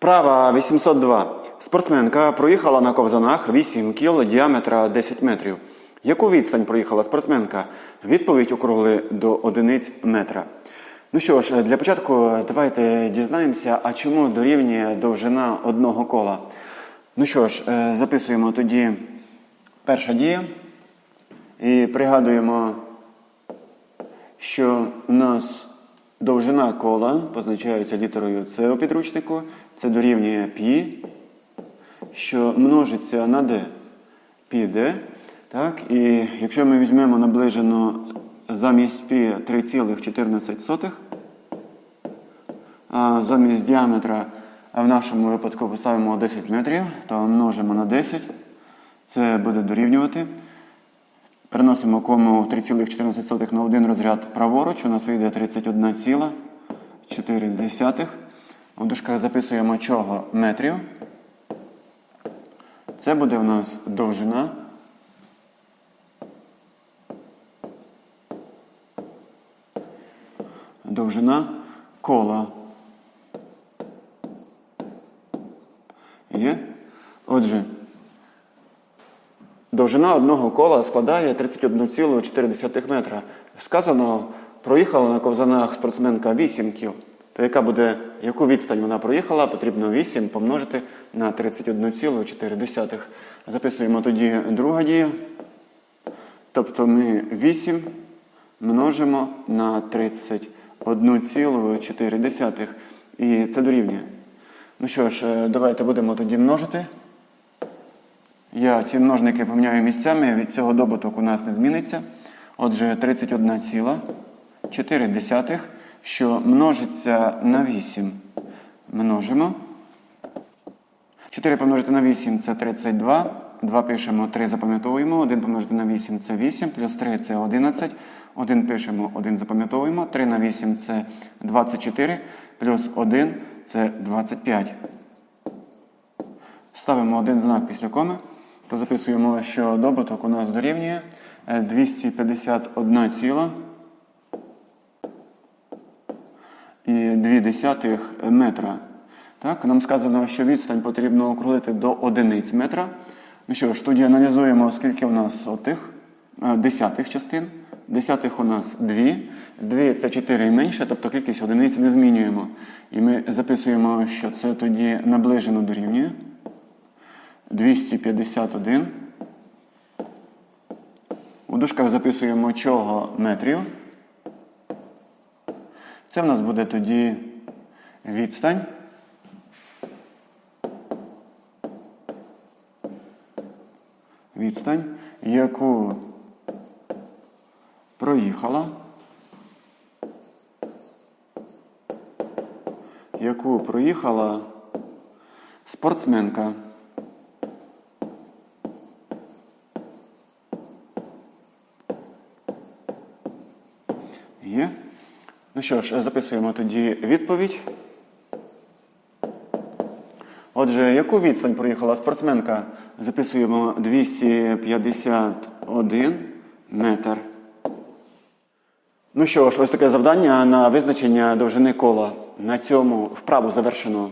Вправа 802. Спортсменка проїхала на ковзанах 8 кіл діаметра 10 метрів. Яку відстань проїхала спортсменка? Відповідь округли до одиниць метра. Ну що ж, для початку давайте дізнаємося, а чому дорівнює довжина одного кола. Ну що ж, е, записуємо тоді перша дія і пригадуємо, що у нас довжина кола позначається літерою С у підручнику. Це дорівнює π, що множиться на d. πd. Так? І якщо ми візьмемо наближено замість π 3,14, а замість діаметра, а в нашому випадку поставимо 10 метрів, то множимо на 10. Це буде дорівнювати. Переносимо кому 3,14 на один розряд праворуч. У нас вийде 31,4. У дужках записуємо чого метрів. Це буде у нас довжина. Довжина кола. Є? Отже, довжина одного кола складає 31,4 метра. Сказано, проїхала на ковзанах спортсменка 8 кіл. То яка буде, яку відстань вона проїхала, потрібно 8 помножити на 31,4. Записуємо тоді друга дія. Тобто ми 8 множимо на 31,4. І це дорівнює. Ну що ж, е, давайте будемо тоді множити. Я ці множники поміняю місцями, від цього добуток у нас не зміниться. Отже, 31,4, що множиться на 8. Множимо. 4 помножити на 8 це 32. 2 пишемо, 3 запам'ятовуємо. 1 помножити на 8 це 8, плюс 3 це 11. 1 пишемо, 1 запам'ятовуємо. 3 на 8 це 24, плюс 1 це 25. Ставимо один знак після коми, то записуємо, що добуток у нас дорівнює е, 251 ціла і 2 десятих метра. Так, нам сказано, що відстань потрібно округлити до одиниць метра. Ну що ж, тоді аналізуємо, скільки у нас отих е, десятих частин. Десятих у нас 2. 2 це 4 і менше, тобто кількість одиниць не змінюємо. І ми записуємо, що це тоді наближено дорівнює. 251. У дужках записуємо чого метрів. Це в нас буде тоді відстань. Відстань, яку проїхала, яку проїхала спортсменка. Є. Ну що ж, записуємо тоді відповідь. Отже, яку відстань проїхала спортсменка? Записуємо 251 метр. Ну що ж, ось таке завдання на визначення довжини кола. На цьому вправу завершено.